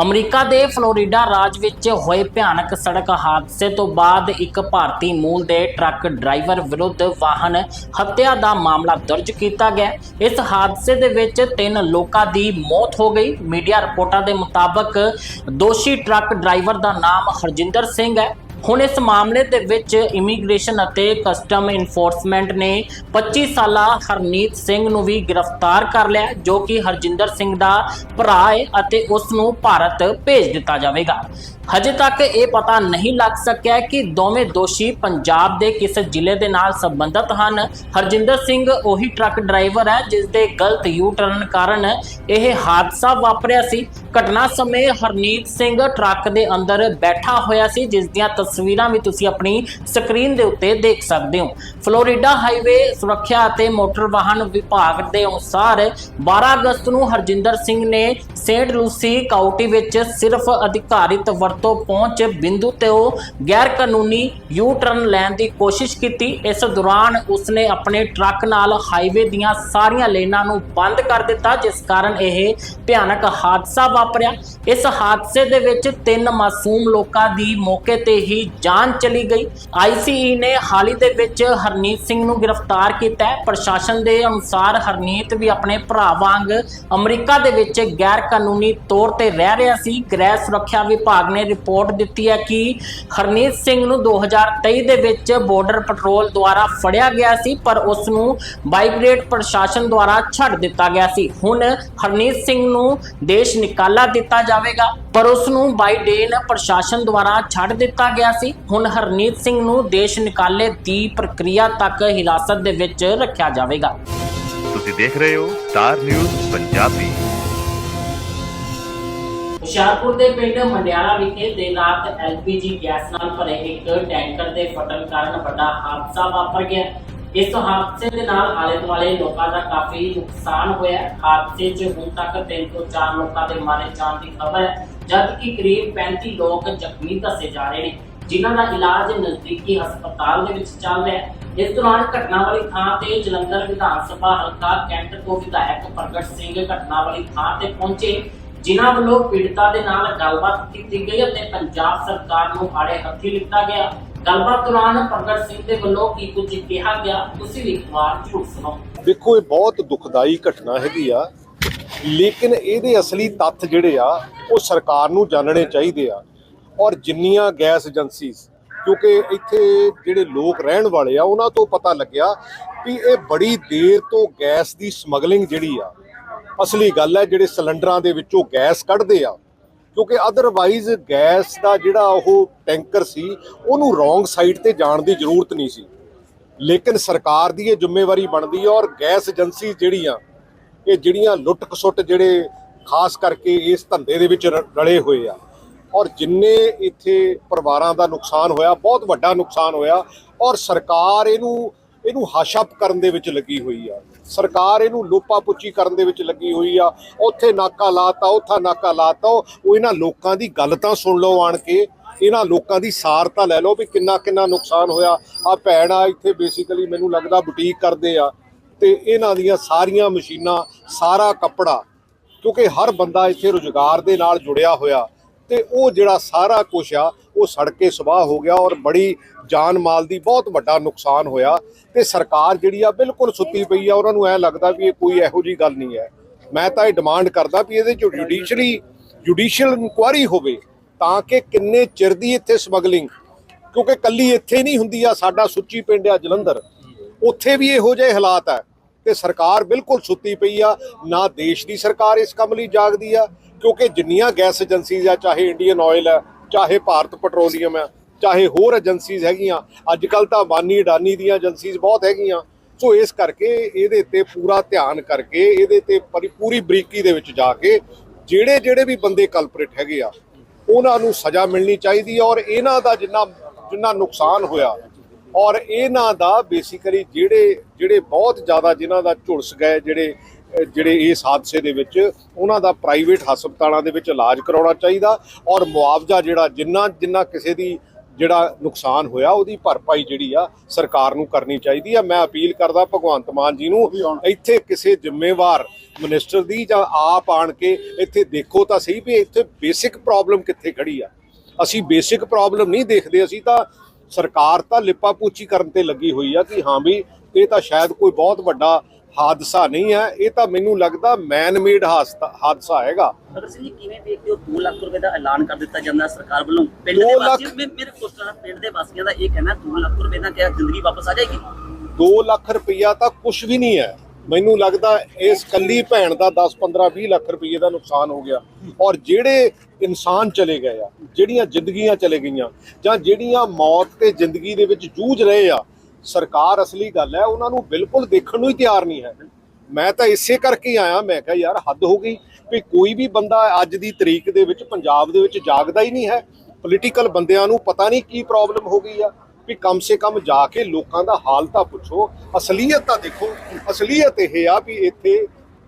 ਅਮਰੀਕਾ ਦੇ ਫਲੋਰੀਡਾ ਰਾਜ ਵਿੱਚ ਹੋਏ ਭਿਆਨਕ ਸੜਕ ਹਾਦਸੇ ਤੋਂ ਬਾਅਦ ਇੱਕ ਭਾਰਤੀ ਮੂਲ ਦੇ ਟਰੱਕ ਡਰਾਈਵਰ ਵਿਰੁੱਧ ਵਾਹਨ ਹੱਤਿਆ ਦਾ ਮਾਮਲਾ ਦਰਜ ਕੀਤਾ ਗਿਆ। ਇਸ ਹਾਦਸੇ ਦੇ ਵਿੱਚ ਤਿੰਨ ਲੋਕਾਂ ਦੀ ਮੌਤ ਹੋ ਗਈ। ਮੀਡੀਆ ਰਿਪੋਰਟਾਂ ਦੇ ਮੁਤਾਬਕ ਦੋਸ਼ੀ ਟਰੱਕ ਡਰਾਈਵਰ ਦਾ ਨਾਮ ਹਰਜਿੰਦਰ ਸਿੰਘ ਹੈ। ਹੁਣ ਇਸ ਮਾਮਲੇ ਦੇ ਵਿੱਚ ਇਮੀਗ੍ਰੇਸ਼ਨ ਅਤੇ ਕਸਟਮ ਇਨਫੋਰਸਮੈਂਟ ਨੇ 25 ਸਾਲਾ ਹਰਨੀਤ ਸਿੰਘ ਨੂੰ ਵੀ ਗ੍ਰਿਫਤਾਰ ਕਰ ਲਿਆ, ਜੋ ਕਿ ਹਰਜਿੰਦਰ ਸਿੰਘ ਦਾ ਭਰਾ ਹੈ ਅਤੇ ਉਸ ਨੂੰ ਭਾਰਤ ਭੇਜ ਦਿੱਤਾ ਜਾਵੇਗਾ। ਹਜੇ ਤੱਕ ਇਹ ਪਤਾ ਨਹੀਂ ਲੱਗ ਸਕਿਆ ਕਿ ਦੋਵੇਂ ਦੋਸ਼ੀ ਪੰਜਾਬ ਦੇ ਕਿਸ ਜ਼ਿਲ੍ਹੇ ਦੇ ਨਾਲ ਸੰਬੰਧਿਤ ਹਨ। ਹਰਜਿੰਦਰ ਸਿੰਘ ਉਹੀ ਟਰੱਕ ਡਰਾਈਵਰ ਹੈ ਜਿਸ ਦੇ ਗਲਤ ਯੂ ਟਰਨ ਕਾਰਨ ਇਹ ਹਾਦਸਾ ਵਾਪਰਿਆ ਸੀ। ਘਟਨਾ ਸਮੇਂ ਹਰਨੀਤ ਸਿੰਘ ਟਰੱਕ ਦੇ ਅੰਦਰ ਬੈਠਾ ਹੋਇਆ ਸੀ ਜਿਸ ਦੀਆਂ ਤਸਵੀਰਾਂ ਵੀ ਤੁਸੀਂ ਆਪਣੀ ਸਕਰੀਨ ਦੇ ਉੱਤੇ ਦੇਖ ਸਕਦੇ ਹੋ। ਫਲੋਰੀਡਾ ਹਾਈਵੇ ਸੁਰੱਖਿਆ ਅਤੇ ਮੋਟਰ ਵਾਹਨ ਵਿਭਾਗ ਦੇ ਅਨੁਸਾਰ 12 ਅਗਸਤ ਨੂੰ ਹਰਜਿੰਦਰ ਸਿੰਘ ਨੇ ਸੇਂਟ ਲੂਸੀ ਕਾਉਂਟੀ ਵਿੱਚ ਸਿਰਫ ਅਧਿਕਾਰਿਤ ਤੋਂ ਪਹੁੰਚ ਬਿੰਦੂ ਤੇ ਉਹ ਗੈਰ ਕਾਨੂੰਨੀ ਯੂ ਟਰਨ ਲੈਣ ਦੀ ਕੋਸ਼ਿਸ਼ ਕੀਤੀ। ਇਸ ਦੌਰਾਨ ਉਸਨੇ ਆਪਣੇ ਟਰੱਕ ਨਾਲ ਹਾਈਵੇ ਦੀਆਂ ਸਾਰੀਆਂ ਲੇਨਾਂ ਨੂੰ ਬੰਦ ਕਰ ਦਿੱਤਾ, ਜਿਸ ਕਾਰਨ ਇਹ ਭਿਆਨਕ ਹਾਦਸਾ ਵਾਪਰਿਆ। ਇਸ ਹਾਦਸੇ ਦੇ ਵਿੱਚ ਤਿੰਨ ਮਾਸੂਮ ਲੋਕਾਂ ਦੀ ਮੌਕੇ ਤੇ ਹੀ ਜਾਨ ਚਲੀ ਗਈ। ਆਈਸੀਈ ਨੇ ਹਾਲ ਹੀ ਦੇ ਵਿੱਚ ਹਰਨੀਤ ਸਿੰਘ ਨੂੰ ਗ੍ਰਿਫਤਾਰ ਕੀਤਾ ਹੈ। ਪ੍ਰਸ਼ਾਸਨ ਦੇ ਅਨੁਸਾਰ ਹਰਨੀਤ ਵੀ ਆਪਣੇ ਭਰਾ ਵਾਂਗ ਅਮਰੀਕਾ ਦੇ ਵਿੱਚ ਗੈਰ ਕਾਨੂੰਨੀ ਤੌਰ ਤੇ ਰਹਿ ਰਿਹਾ ਸੀ। ਗ੍ਰਹਿ ਸੁਰੱਖਿਆ ਵਿਭਾਗ ਨੇ ਰਿਪੋਰਟ ਦਿੱਤੀ ਹੈ ਕਿ ਹਰਨੀਤ ਸਿੰਘ ਨੂੰ 2023 ਦੇ ਵਿੱਚ ਬਾਰਡਰ ਪੈਟਰੋਲ ਦੁਆਰਾ ਫੜਿਆ ਗਿਆ ਸੀ, ਪਰ ਉਸ ਨੂੰ ਬਾਈਗ੍ਰੇਡ ਪ੍ਰਸ਼ਾਸਨ ਦੁਆਰਾ ਛੱਡ ਦਿੱਤਾ ਗਿਆ ਸੀ। ਹੁਣ ਹਰਨੀਤ ਸਿੰਘ ਨੂੰ ਦੇਸ਼ ਨਿਕਾਲਾ ਦਿੱਤਾ ਜਾਵੇਗਾ, ਪਰ ਉਸ ਨੂੰ ਬਾਈਡੇਨ ਪ੍ਰਸ਼ਾਸਨ ਦੁਆਰਾ ਛੱਡ ਦਿੱਤਾ ਗਿਆ ਸੀ। ਹੁਣ ਹਰਨੀਤ ਸਿੰਘ ਨੂੰ ਦੇਸ਼ ਨਿਕਾਲੇ ਦੀ ਪ੍ਰਕਿਰਿਆ ਤੱਕ ਹਿਰਾਸਤ ਦੇ ਵਿੱਚ ਰੱਖਿਆ ਜਾਵੇਗਾ। ਤੁਸੀਂ ਦੇਖ ਰਹੇ ਹੋ ਸਟਾਰ ਨਿਊਜ਼ ਪੰਜਾਬੀ। ਹੁਸ਼ਿਆਰਪੁਰ ਦੇ ਪਿੰਡ ਮੰਡਿਆਲਾ ਵਿਖੇ ਦੇਰ ਰਾਤ ਐਲਪੀਜੀ ਗੈਸ ਨਾਲ ਭਰੇ ਇੱਕ ਟੈਂਕਰ ਦੇ ਫਟਣ ਕਾਰਨ ਵੱਡਾ ਹਾਦਸਾ ਵਾਪਰ ਗਿਆ। ਇਸ ਹਾਦਸੇ ਦੇ ਨਾਲ ਆਲੇ ਦੁਆਲੇ ਲੋਕਾਂ ਦਾ ਕਾਫੀ ਨੁਕਸਾਨ ਹੋਇਆ। ਹਾਦਸੇ 'ਚ ਹੁਣ ਤੱਕ 3 ਤੋਂ 4 ਲੋਕਾਂ ਦੇ ਮਾਰੇ ਜਾਣ ਦੀ ਖਬਰ ਹੈ ਜਦ ਕਰੀਬ 35 ਲੋਕ ਜ਼ਖਮੀ ਦੱਸੇ ਜਾ ਰਹੇ ਨੇ, ਜਿਨ੍ਹਾਂ ਦਾ ਇਲਾਜ ਨਜ਼ਦੀਕੀ ਹਸਪਤਾਲ ਦੇ ਵਿੱਚ ਚੱਲ ਰਿਹਾ ਹੈ। ਇਸ ਦੌਰਾਨ ਘਟਨਾ ਵਾਲੀ ਥਾਂ ਤੇ ਜਲੰਧਰ ਵਿਧਾਨ ਸਭਾ ਹਲਕਾ ਕੈਂਟ ਤੋਂ ਵਿਧਾਇਕ ਪ੍ਰਗਟ ਸਿੰਘ ਘਟਨਾ ਵਾਲੀ ਥਾਂ ਤੇ ਪਹੁੰਚੇ। ਜਿਨ੍ਹਾਂ ਵੱਲੋਂ ਪੀੜਤਾ ਦੇ ਨਾਲ ਗੱਲਬਾਤ ਕੀਤੀ ਗਈ ਅਤੇ ਪੰਜਾਬ ਸਰਕਾਰ ਨੂੰ ਆੜੇ ਹੱਥੀ ਲਿੱਤਾ ਗਿਆ। ਗੱਲਬਾਤ ਦੌਰਾਨ ਪ੍ਰਗਟ ਸਿੰਘ ਦੇ ਵੱਲੋਂ ਕੀ ਕੁਝ ਕਿਹਾ ਗਿਆ, ਤੁਸੀਂ ਵੀ ਇੱਕ ਵਾਰ ਜ਼ਰੂਰ ਸੁਣੋ। ਦੇਖੋ, ਇਹ ਬਹੁਤ ਦੁਖਦਾਈ ਘਟਨਾ ਹੈਗੀ ਆ, ਲੇਕਿਨ ਇਹਦੇ ਅਸਲੀ ਤੱਥ ਜਿਹੜੇ ਆ, ਉਹ ਸਰਕਾਰ ਨੂੰ ਜਾਣਨੇ ਚਾਹੀਦੇ ਆ। ਔਰ ਜਿੰਨੀਆਂ ਗੈਸ ਏਜੰਸੀਜ਼, ਕਿਉਂਕਿ ਇੱਥੇ ਜਿਹੜੇ ਲੋਕ ਰਹਿਣ ਵਾਲੇ ਆ, ਉਹਨਾਂ ਤੋਂ ਪਤਾ ਲੱਗਿਆ ਵੀ ਇਹ ਬੜੀ ਦੇਰ ਤੋਂ ਗੈਸ ਦੀ ਸਮਗਲਿੰਗ ਜਿਹੜੀ ਆ ਅਸਲੀ ਗੱਲ ਹੈ, ਜਿਹੜੇ ਸਿਲੰਡਰਾਂ ਦੇ ਵਿੱਚੋਂ ਗੈਸ ਕੱਢਦੇ ਆ, ਕਿਉਂਕਿ ਅਦਰਵਾਈਜ਼ ਗੈਸ ਦਾ ਜਿਹੜਾ ਉਹ ਟੈਂਕਰ ਸੀ, ਉਹਨੂੰ ਰੋਂਗ ਸਾਈਡ ਤੇ ਜਾਣ ਦੀ ਜ਼ਰੂਰਤ ਨਹੀਂ ਸੀ। ਲੇਕਿਨ ਸਰਕਾਰ ਦੀ ਇਹ ਜ਼ਿੰਮੇਵਾਰੀ ਬਣਦੀ ਹੈ ਔਰ ਗੈਸ ਏਜੰਸੀ ਜਿਹੜੀਆਂ, ਇਹ ਜਿਹੜੀਆਂ ਲੁੱਟ ਖਸੁੱਟ ਜਿਹੜੇ ਖਾਸ ਕਰਕੇ ਇਸ ਧੰਦੇ ਦੇ ਵਿੱਚ ਰ- ਰਲੇ ਹੋਏ ਆ, ਔਰ ਜਿੰਨੇ ਇੱਥੇ ਪਰਿਵਾਰਾਂ ਦਾ ਨੁਕਸਾਨ ਹੋਇਆ, ਬਹੁਤ ਵੱਡਾ ਨੁਕਸਾਨ ਹੋਇਆ, ਔਰ ਸਰਕਾਰ ਇਹਨੂੰ ਇਹਨੂੰ ਹਸ਼ਪ ਕਰਨ ਦੇ ਵਿੱਚ ਲੱਗੀ ਹੋਈ ਆ। ਸਰਕਾਰ ਇਹਨੂੰ ਲੋਪਾ ਪੁੱਚੀ ਕਰਨ ਦੇ ਵਿੱਚ ਲੱਗੀ ਹੋਈ ਆ। ਉੱਥੇ ਨਾਕਾ ਲਾਤਾ, ਉੱਥਾ ਨਾਕਾ ਲਾਤਾ। ਉਹ ਇਹਨਾਂ ਲੋਕਾਂ ਦੀ ਗੱਲ ਤਾਂ ਸੁਣ ਲਓ ਆਣ ਕੇ। ਇਹਨਾਂ ਲੋਕਾਂ ਦੀ ਸਾਰ ਤਾਂ ਲੈ ਲਓ ਵੀ ਕਿੰਨਾ ਕਿੰਨਾ ਨੁਕਸਾਨ ਹੋਇਆ। ਆ ਭੈਣ ਆ ਇੱਥੇ ਬੇਸਿਕਲੀ ਮੈਨੂੰ ਲੱਗਦਾ ਬੁਟੀਕ ਕਰਦੇ ਆ। ਤੇ ਇਹਨਾਂ ਦੀਆਂ ਸਾਰੀਆਂ ਮਸ਼ੀਨਾਂ, ਸਾਰਾ ਕੱਪੜਾ, ਕਿਉਂਕਿ ਹਰ ਬੰਦਾ ਇੱਥੇ ਰੁਜ਼ਗਾਰ ਦੇ ਨਾਲ ਜੁੜਿਆ ਹੋਇਆ। ਤੇ ਉਹ ਜਿਹੜਾ ਸਾਰਾ ਕੁਝ ਆ, ਉਹ ਸੜ ਕੇ ਸਵਾਹ ਹੋ ਗਿਆ ਔਰ ਬੜੀ ਜਾਨ ਮਾਲ ਦੀ ਬਹੁਤ ਵੱਡਾ ਨੁਕਸਾਨ ਹੋਇਆ। ਤੇ ਸਰਕਾਰ ਜਿਹੜੀ ਆ ਬਿਲਕੁਲ ਸੁੱਤੀ ਪਈ ਆ, ਉਹਨਾਂ ਨੂੰ ਐ ਲੱਗਦਾ ਵੀ ਇਹ ਕੋਈ ਇਹੋ ਜੀ ਗੱਲ ਨਹੀਂ ਹੈ। ਮੈਂ ਤਾਂ ਇਹ ਡਿਮਾਂਡ ਕਰਦਾ ਵੀ ਇਹਦੇ 'ਚੋਂ ਜੁਡੀਸ਼ਰੀ ਜੁਡੀਸ਼ੀਅਲ ਇਨਕੁਆਰੀ ਹੋਵੇ ਤਾਂ ਕਿ ਕਿੰਨੇ ਚਿਰ ਦੀ ਇੱਥੇ ਸਮਗਲਿੰਗ ਕਿਉਂਕਿ ਕੱਲੀ ਇੱਥੇ ਨਹੀਂ ਹੁੰਦੀ ਆ, ਸਾਡਾ ਸੁੱਚੀ ਪਿੰਡ ਆ ਜਲੰਧਰ। ਉੱਥੇ ਵੀ ਇਹੋ ਜਿਹੇ ਹਾਲਾਤ ਆ ਤੇ ਸਰਕਾਰ ਬਿਲਕੁਲ ਸੁੱਤੀ ਪਈ ਆ, ਨਾ ਦੇਸ਼ ਦੀ ਸਰਕਾਰ ਇਸ ਕੰਮ ਲਈ ਜਾਗਦੀ ਆ ਕਿਉਂਕਿ ਜਿੰਨੀਆਂ ਗੈਸ ਏਜੰਸੀਜ਼ ਆ, ਚਾਹੇ ਇੰਡੀਅਨ ਆਇਲ ਆ, ਚਾਹੇ ਭਾਰਤ ਪੈਟਰੋਲੀਅਮ ਆ, ਚਾਹੇ ਹੋਰ ਏਜੰਸੀਜ਼ ਹੈਗੀਆਂ ਅੱਜ ਕੱਲ ਤਾਂ ਅਬਾਨੀ ਅਡਾਨੀ ਦੀਆਂ ਏਜੰਸੀਜ਼ ਬਹੁਤ ਹੈਗੀਆਂ। ਸੋ ਇਸ ਕਰਕੇ ਇਹਦੇ ਤੇ ਪੂਰਾ ਧਿਆਨ ਕਰਕੇ, ਇਹਦੇ ਤੇ ਪਰੀ- ਪੂਰੀ ਬਰੀਕੀ ਦੇ ਵਿੱਚ ਜਾ ਕੇ ਜਿਹੜੇ ਜਿਹੜੇ ਵੀ ਬੰਦੇ ਕਲਪਰੇਟ ਹੈਗੇ ਆ, ਉਹਨਾਂ ਨੂੰ ਸਜ਼ਾ ਮਿਲਣੀ ਚਾਹੀਦੀ ਹੈ ਔਰ ਇਹਨਾਂ ਦਾ ਜਿੰਨਾ ਜਿੰਨਾ ਨੁਕਸਾਨ ਹੋਇਆ ਔਰ ਇਹਨਾਂ ਦਾ ਬੇਸਿਕਲੀ ਜਿਹੜੇ ਜਿਹੜੇ ਬਹੁਤ ਜ਼ਿਆਦਾ ਜਿਨ੍ਹਾਂ ਦਾ ਝੁਲਸ ਗਏ, ਜਿਹੜੇ ਜਿਹੜੇ ਇਸ ਹਾਦਸੇ ਦੇ ਵਿੱਚ ਉਹਨਾਂ ਦਾ ਪ੍ਰਾਈਵੇਟ ਹਸਪਤਾਲਾਂ ਦੇ ਵਿੱਚ ਇਲਾਜ ਕਰਾਉਣਾ ਚਾਹੀਦਾ ਔਰ ਮੁਆਵਜ਼ਾ ਜਿਹੜਾ ਜਿੰਨਾ ਜਿੰਨਾ ਕਿਸੇ ਦੀ ਜਿਹੜਾ ਨੁਕਸਾਨ ਹੋਇਆ ਉਹਦੀ ਭਰਪਾਈ ਜਿਹੜੀ ਆ ਸਰਕਾਰ ਨੂੰ ਕਰਨੀ ਚਾਹੀਦੀ ਆ। ਮੈਂ ਅਪੀਲ ਕਰਦਾ ਭਗਵੰਤ ਮਾਨ ਜੀ ਨੂੰ ਇੱਥੇ ਕਿਸੇ ਜ਼ਿੰਮੇਵਾਰ ਮਿਨਿਸਟਰ ਦੀ ਜਾਂ ਆਪ ਆਣ ਕੇ ਇੱਥੇ ਦੇਖੋ ਤਾਂ ਸਹੀ ਵੀ ਇੱਥੇ ਬੇਸਿਕ ਪ੍ਰੋਬਲਮ ਕਿੱਥੇ ਖੜੀ ਆ। ਅਸੀਂ ਬੇਸਿਕ ਪ੍ਰੋਬਲਮ ਨਹੀਂ ਦੇਖਦੇ ਅਸੀਂ ਤਾਂ ਸਰਕਾਰ ਤਾਂ ਲਿਪਾ ਪੂਚੀ ਕਰਨ ਤੇ ਲੱਗੀ ਹੋਈ ਆ ਕਿ ਹਾਂ ਵੀ ਇਹ ਤਾਂ ਸ਼ਾਇਦ ਕੋਈ ਬਹੁਤ ਵੱਡਾ ਹਾਦਸਾ ਨਹੀਂ ਹੈ ਇਹ ਤਾਂ ਮੈਨੂੰ ਲੱਗਦਾ ਮੈਨ ਮੇਡ ਹਾਦਸਾ ਹੈਗਾ। ਅਗਰ ਸਿੰਘ ਜੀ ਕਿਵੇਂ ਵੇਖਦੇ ਹੋ? 2 ਲੱਖ ਰੁਪਏ ਦਾ ਐਲਾਨ ਕਰ ਦਿੱਤਾ ਜਾਂਦਾ ਸਰਕਾਰ ਵੱਲੋਂ। ਪਿੰਡ ਦੋ ਵਾਸੀਆਂ ਮੇਰੇ ਪਿੰਡ ਦੇ ਵਾਸੀਆਂ ਦਾ ਇਹ ਕਹਿਣਾ 2 ਲੱਖ ਰੁਪਏ ਨਾਲ ਕਿਆ ਜ਼ਿੰਦਗੀ ਵਾਪਸ ਆ ਜਾਏਗੀ? 2 ਲੱਖ ਰੁਪਈਆ ਤਾਂ ਕੁਝ ਵੀ ਨਹੀਂ ਹੈ। ਮੈਨੂੰ ਲੱਗਦਾ ਇਸ ਕੱਲੀ ਭੈਣ ਦਾ 10 15 20 ਲੱਖ ਰੁਪਏ ਦਾ ਨੁਕਸਾਨ ਹੋ ਗਿਆ। ਔਰ ਜਿਹੜੇ ਇਨਸਾਨ ਚਲੇ ਗਏ ਆ ਜਿਹੜੀਆਂ ਜ਼ਿੰਦਗੀਆਂ ਚਲੇ ਗਈਆਂ ਜਾਂ ਜਿਹੜੀਆਂ ਮੌਤ ਤੇ ਜ਼ਿੰਦਗੀ ਦੇ ਵਿੱਚ ਜੂਝ ਰਹੇ ਆ ਸਰਕਾਰ ਅਸਲੀ ਗੱਲ ਹੈ, ਉਹਨਾਂ ਨੂੰ ਬਿਲਕੁਲ ਦੇਖਣ ਨੂੰ ਹੀ ਤਿਆਰ ਨਹੀਂ ਹੈ। ਮੈਂ ਤਾਂ ਇਸੇ ਕਰਕੇ ਆਇਆ, ਮੈਂ ਕਿਹਾ ਯਾਰ ਹੱਦ ਹੋ ਗਈ ਵੀ ਕੋਈ ਵੀ ਬੰਦਾ ਅੱਜ ਦੀ ਤਰੀਕ ਦੇ ਵਿੱਚ ਪੰਜਾਬ ਦੇ ਵਿੱਚ ਜਾਗਦਾ ਹੀ ਨਹੀਂ ਹੈ। ਪੋਲੀਟੀਕਲ ਬੰਦਿਆਂ ਨੂੰ ਪਤਾ ਨਹੀਂ ਕੀ ਪ੍ਰੋਬਲਮ ਹੋ ਗਈ ਆ, ਵੀ ਕਮ ਸੇ ਕਮ ਜਾ ਕੇ ਲੋਕਾਂ ਦਾ ਹਾਲ ਤਾਂ ਪੁੱਛੋ, ਅਸਲੀਅਤ ਤਾਂ ਦੇਖੋ। ਅਸਲੀਅਤ ਇਹ ਆ ਵੀ ਇੱਥੇ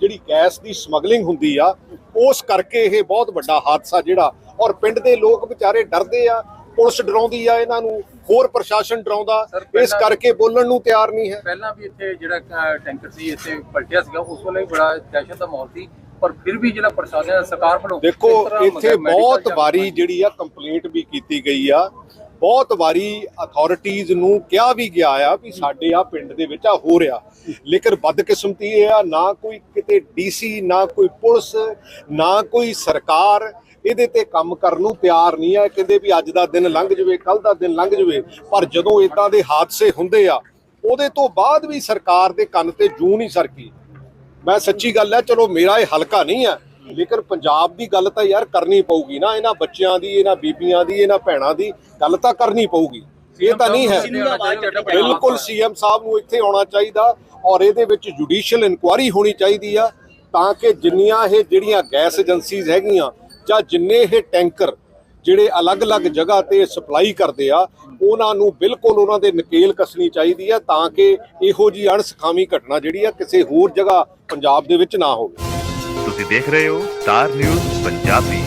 ਜਿਹੜੀ ਗੈਸ ਦੀ ਸਮਗਲਿੰਗ ਹੁੰਦੀ ਆ, ਉਸ ਕਰਕੇ ਇਹ ਬਹੁਤ ਵੱਡਾ ਹਾਦਸਾ ਜਿਹੜਾ ਔਰ ਪਿੰਡ ਦੇ ਲੋਕ ਵਿਚਾਰੇ ਡਰਦੇ ਆ ਪੁਲਿਸ ਡਰਾਉਂਦੀ ਆ ਇਹਨਾਂ ਨੂੰ ਹੋਰ ਪ੍ਰਸ਼ਾਸਨ ਡਰਾਉਂਦਾ। ਇਸ ਕਰਕੇ ਬੋਲਣ ਨੂੰ ਤਿਆਰ ਨਹੀਂ ਹੈ। ਪਹਿਲਾਂ ਵੀ ਇੱਥੇ ਜਿਹੜਾ ਟੈਂਕਰ ਸੀ ਇੱਥੇ ਪਲਟਿਆ ਸੀਗਾ ਉਸ ਵੇਲੇ ਬੜਾ ਦਹਿਸ਼ਤ ਦਾ ਮਾਹੌਲ ਸੀ ਪਰ ਫਿਰ ਵੀ ਜਿਹੜਾ ਪ੍ਰਸ਼ਾਸਨ ਸਰਕਾਰ ਵੱਲੋਂ ਦੇਖੋ ਇੱਥੇ ਬਹੁਤ ਵਾਰੀ ਜਿਹੜੀ ਆ ਕੰਪਲੇਂਟ ਵੀ ਕੀਤੀ ਗਈ ਆ। ਬਹੁਤ ਵਾਰੀ ਅਥਾਰਟੀਆਂ ਨੂੰ ਕਿਹਾ ਵੀ ਗਿਆ ਆ ਵੀ ਸਾਡੇ ਆ ਪਿੰਡ ਦੇ ਵਿੱਚ ਆ ਹੋ ਰਿਹਾ। ਲੇਕਿਨ ਬਦਕਿਸਮਤੀ ਇਹ ਆ ਨਾ ਕੋਈ ਕਿਤੇ ਡੀਸੀ ਨਾ ਕੋਈ ਪੁਲਿਸ ਨਾ ਕੋਈ ਸਰਕਾਰ ਇਹਦੇ ਤੇ ਕੰਮ ਕਰਨ ਨੂੰ ਤਿਆਰ ਨਹੀਂ ਹੈ ਕਹਿੰਦੇ ਵੀ ਅੱਜ ਦਾ ਦਿਨ ਲੰਘ ਜਵੇ ਕੱਲ ਦਾ ਦਿਨ ਲੰਘ ਜਵੇ। ਪਰ ਜਦੋਂ ਇਦਾਂ ਦੇ ਹਾਦਸੇ ਹੁੰਦੇ ਆ, ਉਹਦੇ ਤੋਂ ਬਾਅਦ ਵੀ ਸਰਕਾਰ ਦੇ ਕੰਨ ਤੇ ਜੂ ਨਹੀਂ ਸਰਕੀ। ਮੈਂ ਸੱਚੀ ਗੱਲ ਹੈ ਚਲੋ ਮੇਰਾ ਇਹ ਹਲਕਾ ਨਹੀਂ ਹੈ ਲੇਕਿਨ ਪੰਜਾਬ ਦੀ ਗੱਲ ਤਾਂ ਯਾਰ ਕਰਨੀ ਪਊਗੀ ਨਾ। ਇਹਨਾਂ ਬੱਚਿਆਂ ਦੀ, ਇਹਨਾਂ ਬੀਬੀਆਂ ਦੀ, ਇਹਨਾਂ ਭੈਣਾਂ ਦੀ ਗੱਲ ਤਾਂ ਕਰਨੀ ਪਊਗੀ। ਇਹ ਤਾਂ ਨਹੀਂ ਹੈ। ਬਿਲਕੁਲ ਸੀਐਮ ਸਾਹਿਬ ਨੂੰ ਇੱਥੇ ਆਉਣਾ ਚਾਹੀਦਾ ਔਰ ਇਹਦੇ ਵਿੱਚ ਜੁਡੀਸ਼ੀਅਲ ਇਨਕੁਆਰੀ ਹੋਣੀ ਚਾਹੀਦੀ ਆ, ਤਾਂ ਕਿ ਜਿੰਨੀਆਂ ਇਹ ਜਿਹੜੀਆਂ ਗੈਸ ਏਜੰਸੀਜ਼ ਹੈਗੀਆਂ ਜਾਂ ਜਿੰਨੇ ਇਹ ਟੈਂਕਰ ਜਿਹੜੇ ਅਲੱਗ-ਅਲੱਗ ਜਗ੍ਹਾ ਤੇ ਸਪਲਾਈ ਕਰਦੇ ਆ, ਉਹਨਾਂ ਨੂੰ ਬਿਲਕੁਲ ਉਹਨਾਂ ਦੇ ਨਕੇਲ ਕੱਸਣੀ ਚਾਹੀਦੀ ਆ ਤਾਂ ਕਿ ਇਹੋ ਜੀ ਅਣਸਖਾਵੀ ਘਟਨਾ ਜਿਹੜੀ ਆ ਕਿਸੇ ਹੋਰ ਜਗ੍ਹਾ ਪੰਜਾਬ ਦੇ ਵਿੱਚ ਨਾ ਹੋਵੇ। ਤੁਸੀਂ ਦੇਖ ਰਹੇ ਹੋ ਸਟਾਰ ਨਿਊਜ਼ ਪੰਜਾਬੀ।